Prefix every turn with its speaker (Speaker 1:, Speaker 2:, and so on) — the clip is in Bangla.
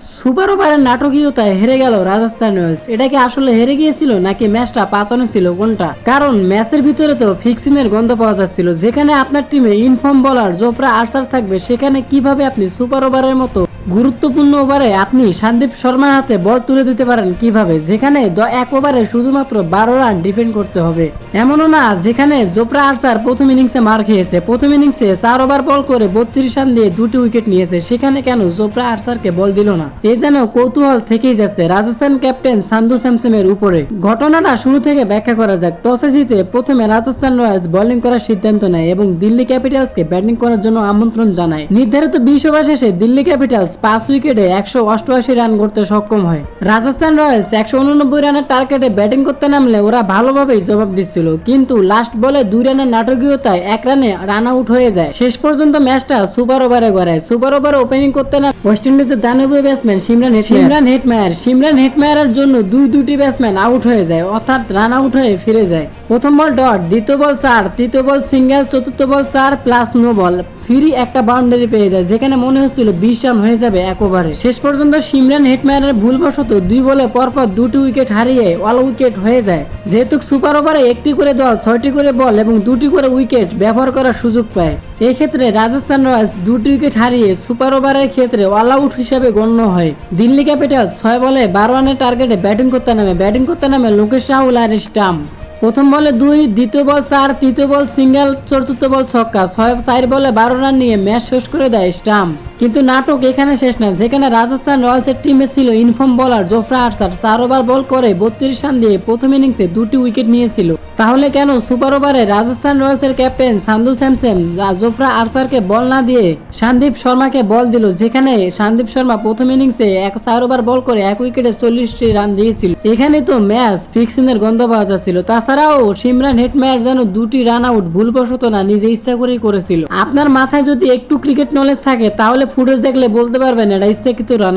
Speaker 1: সুপার ওভারের নাটকীয়তায় হেরে গেল রাজস্থান রয়্যালস। এটা কি আসলে হেরে গিয়েছিল নাকি ম্যাচটা পাচনে ছিল কোনটা? কারণ ম্যাচের ভিতরে তো ফিক্সিংয়ের গন্ধ পাওয়া যাচ্ছিল। যেখানে আপনার টিমে ইনফর্ম বলার জোপরা আর্চার থাকবে, সেখানে কীভাবে আপনি সুপার ওভারের মতো গুরুত্বপূর্ণ ওভারে আপনি সন্দীপ শর্মার হাতে বল তুলে দিতে পারেন কীভাবে, যেখানে এক ওভারে শুধুমাত্র বারো রান ডিফেন্ড করতে হবে। এমনও না, যেখানে জোফরা আর্চার প্রথম ইনিংসে মার খেয়েছে, প্রথম ইনিংসে চার ওভার বল করে বত্রিশ রান দিয়ে দুটি উইকেট নিয়েছে, সেখানে কেন জোফরা আর্চারকে বল দিল না? এ যেন কৌতূহল থেকেই যাচ্ছে রাজস্থান ক্যাপ্টেন সান্ধু স্যামসেমের উপরে। ঘটনাটা শুরু থেকে ব্যাখ্যা করা যাক, টসে জিতে প্রথমে রাজস্থান রয়্যালস বোলিং করার সিদ্ধান্ত নেয় এবং দিল্লি ক্যাপিটালসকে ব্যাটিং করার জন্য আমন্ত্রণ জানায়। নির্ধারিত বিশ ওভার শেষে দিল্লি ক্যাপিটালস পাঁচ উইকেটে একশো অষ্টআশি রান করতে সক্ষম হয়। রাজস্থান রয়্যালস একশো উননব্বই রানের টার্গেটে ব্যাটিং করতে নামলে ওরা ভালোভাবেই জবাব দিচ্ছিল। কিন্তু লাস্ট বলে দুই রানের নাটকীয়তায় এক রানে রান আউট হয়ে যায়। শেষ পর্যন্ত ম্যাচটা সুপার ওভারে গড়ায়। সুপার ওভারে ওপেনিং করতে না ওয়েস্ট ইন্ডিজের দানবীয় batsman Shimron Shimron Hetmyer, Shimron হেটমায়ারের জন্য দুই দুটি ব্যাটসম্যান আউট হয়ে যায়, অর্থাৎ রান আউট হয়ে ফিরে যায়। প্রথম বল ডট, দ্বিতীয় বল চার, তৃতীয় বল সিঙ্গেল, চতুর্থ বল চার, প্লাস নো বল। ফ্রি একটা বাউন্ডারি পেয়ে যায়, যেখানে মনে হচ্ছিল বিশ রান হয়ে যাবে এক ওভারে শেষ পর্যন্ত সিমরান হেটম্যানের ভুলবশত দুই বলে পরপর দুটি উইকেট হারিয়ে অল উইকেট হয়ে যায়। যেহেতু সুপার ওভারে একটি করে দল, ছয়টি করে বল এবং দুটি করে উইকেট ব্যবহার করার সুযোগ পায়। এই ক্ষেত্রে রাজস্থান রয়্যালস দুটি উইকেট হারিয়ে সুপার ওভারের ক্ষেত্রে অল আউট হিসেবে গণ্য হয়। দিল্লি ক্যাপিটাল ছয় বলে বারো রানের টার্গেটে ব্যাটিং করতে নামে। ব্যাটিং করতে নামে লোকেশ রাহুল আর স্টাম্প প্রথম বলে দুই, দ্বিতীয় বল চার, তৃতীয় বল সিঙ্গেল, চতুর্থ বল ছক্কা। ছয়, চার বলে বারো রান নিয়ে ম্যাচ শেষ করে দেয় স্টাম্প কিন্তু নাটক এখানে শেষ না যেখানে রাজস্থান রয়্যালসের টিমে ছিল ইনফর্ম বলার জোফরা আর্চার চার ওভার বল করে বত্রিশ রান দিয়ে প্রথম ইনিংসে দুটি উইকেট নিয়েছিল। তাহলে কেন সুপার ওভারে রাজস্থান রয়্যালসের ক্যাপ্টেন সান্ধু স্যামসেন জোফরা আর্চারকে বল না দিয়ে সন্দীপ শর্মাকে বল দিল, যেখানে সন্দীপ শর্মা প্রথম ইনিংসে এক চার ওভার বল করে এক উইকেটে চল্লিশটি রান দিয়েছিল। এখানে তো ম্যাচ ফিক্সিংয়ের গন্ধ পাওয়া যাচ্ছিল। তাছাড়াও সিমরান হেটমায়ার যেন দুটি রান আউট ভুলবশত না নিজে ইচ্ছা করেই করেছিল। আপনার মাথায় যদি একটু ক্রিকেট নলেজ থাকে, তাহলে ফুটেজ দেখলে বলতে পারবেন এটা ইচ্ছাকৃত রান